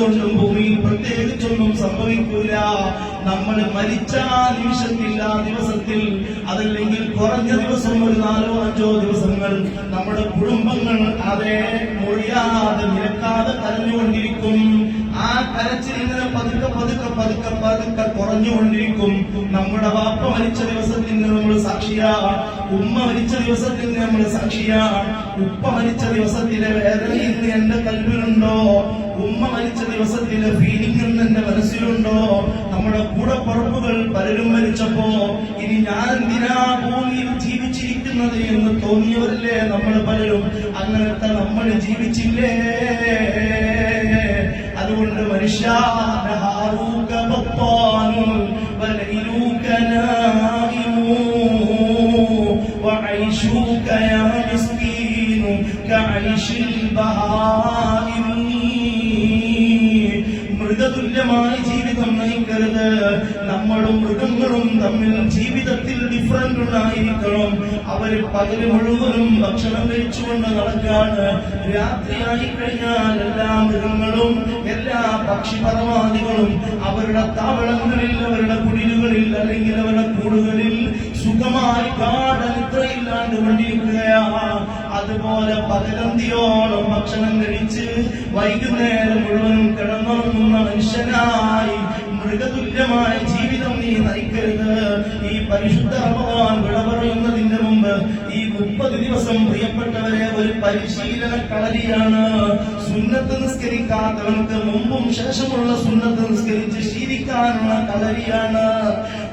കൊണ്ടും ഭൂമിയിൽ പ്രത്യേകിച്ചൊന്നും സംഭവിക്കൂല. നമ്മൾ മരിച്ച നിമിഷത്തിൽ ദിവസത്തിൽ അതല്ലെങ്കിൽ കുറഞ്ഞ ദിവസം ഒരു നാലോ അഞ്ചോ ദിവസങ്ങൾ നമ്മുടെ കുടുംബങ്ങൾ അതെ മൊഴിയാതെ നിരക്കാതെ കരഞ്ഞുകൊണ്ടിരിക്കും. ആ കരച്ചിൽ ഇങ്ങനെ പതുക്കെ പതുക്കെ പതുക്കെ പതുക്കെ കുറഞ്ഞുകൊണ്ടിരിക്കും നമ്മുടെ വാപ്പ മരിച്ച ദിവസത്തിൽ നിന്ന് നമ്മൾ സാക്ഷിയാ ഉമ്മ മരിച്ച ദിവസത്തിൽ നിന്ന് നമ്മൾ സാക്ഷിയാ ഉപ്പ മരിച്ച ദിവസത്തിലെ വേദന ഇന്ന് എന്റെ കൽവിലുണ്ടോ ഉമ്മ മരിച്ച ദിവസത്തിലെ ഫീലിംഗ് ഇന്ന് എന്റെ മനസ്സിലുണ്ടോ നമ്മുടെ കൂടപ്പുറപ്പുകൾ പലരും മരിച്ചപ്പോ ഇനി ഞാൻ എന്തിനാ ഭൂമിയിൽ ജീവിച്ചിരിക്കുന്നത് എന്ന് തോന്നിയവരല്ലേ നമ്മൾ പലരും? അങ്ങനത്തെ നമ്മൾ ജീവിച്ചില്ലേ? അതുകൊണ്ട് മനുഷ്യ كعيش البهائم മൃഗതുല്യമായ ജീവിതം നയിക്കരുത് നമ്മളും മൃഗങ്ങളും തമ്മിൽ ജീവിതത്തിൽ ഡിഫറൻറ് ഉണ്ടായിരിക്കണം അവര് പകല് മുഴുവനും ഭക്ഷണം കഴിച്ചുകൊണ്ട് നടക്കാണ് രാത്രിയായി കഴിഞ്ഞാൽ എല്ലാ മൃഗങ്ങളും എല്ലാ പക്ഷിപരമാദികളും അവരുടെ താവളങ്ങളിൽ അവരുടെ കുടിലുകളിൽ അല്ലെങ്കിൽ അവരുടെ കൂടുകളിൽ സുഖമായി കാടനിത്രയില്ലാണ്ട് അതുപോലെ പകലന്തിയോളം ഭക്ഷണം കഴിച്ച് വൈകുന്നേരം മുഴുവനും കിടന്നുറങ്ങുന്ന മനുഷ്യനായി മൃഗതുല്യമായ ജീവിതം നീ നയിക്കരുത്. ഈ പരിശുദ്ധ വിട പറയുന്നതിന്റെ മുമ്പ് ഈ മുപ്പത് ദിവസം പ്രിയപ്പെട്ടവരെ ഒരു പരിശീലന കളരിയാണ് സുന്നത്ത് നിസ്കരിക്കാത്തവർക്ക് മുമ്പും ശേഷമുള്ള സുന്നത്ത് നിസ്കരിച്ച് ശീലിക്കാനുള്ള കളരിയാണ്.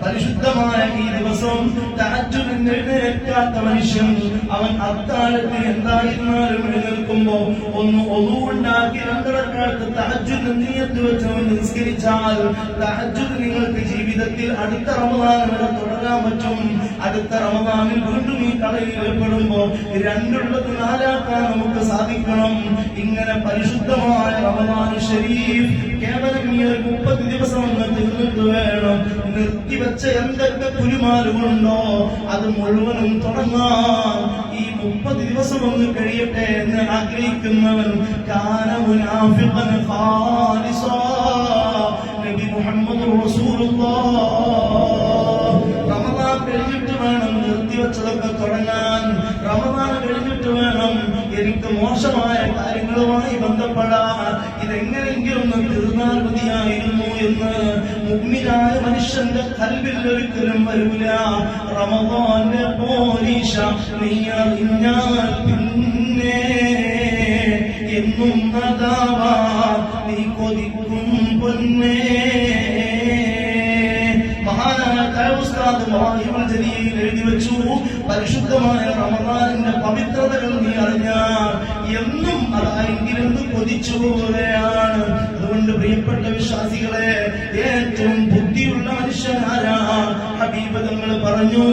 പരിശുദ്ധമായ ഈ ദിവസം തഹജ്ജുദിന് എഴുന്നേൽക്കാത്ത മനുഷ്യൻ അവൻ അത്താഴത്തിൽ എന്തായിരുന്നാലും എഴുന്നേൽക്കുമ്പോ ഒന്ന് ഒതുവുണ്ടാക്കി രണ്ടിടക്കാലത്ത് നീയത്ത് വെച്ച് അവൻ നിസ്കരിച്ചാൽ തഹജ്ജുദ് നിങ്ങൾക്ക് ജീവിതത്തിൽ അടുത്ത റമദാൻ വരെ തുടരാൻ പറ്റും. അടുത്ത റമദാനിൽ വീണ്ടും ഈ കളയിൽ ഏർപ്പെടുമ്പോ രണ്ടുള്ളത് നാലാക്കാൻ നമുക്ക് സാധിക്കണം. ഇങ്ങനെ പരിശുദ്ധമായ റമദാൻ ശരീഫ് കേവലം ഈ ഒരു മുപ്പത് ദിവസം അങ്ങ് തീർന്നിട്ട് വേണം. നിർത്തിവെച്ച എന്തൊക്കെ കുരുമാലുകളുണ്ടോ അത് മുഴുവനും തുടങ്ങാൻ ഈ മുപ്പത് ദിവസം ഒന്ന് കഴിയട്ടെ എന്ന് ആഗ്രഹിക്കുന്നവൻ കാന മുനാഫിഖൻ ഖാലിസാ. നബി മുഹമ്മദ് കഴിഞ്ഞിട്ട് വേണം. എനിക്ക് മോശമായ കാര്യങ്ങളുമായി ബന്ധപ്പെടാൻ. ഇതെങ്ങനെയെങ്കിലും തീർന്നാൽ മതിയായിരുന്നു എന്ന്. മുഗ്മിനായ മനുഷ്യന്റെ കൽവിൽ ഒരിക്കലും വരൂല. റമദാന്റെ പോലീശ നീ പിന്നെ എന്നും നദാവാ. നീ കൊതിക്കും പൊന്നേ. മവാഹിബുൽ ജലീൽ എഴുതി വെച്ചു. പരിശുദ്ധമായ റമദാനിന്റെ പവിത്രതകൾ നീ അറിഞ്ഞാൽ എന്നും അതായെങ്കിലും കൊതിച്ചു പോവുകയാണ്. അതുകൊണ്ട് പ്രിയപ്പെട്ട വിശ്വാസികളെ ഏറ്റവും ബുദ്ധിയുള്ള മനുഷ്യനാരാ ഹബീബ് തങ്ങൾ പറഞ്ഞു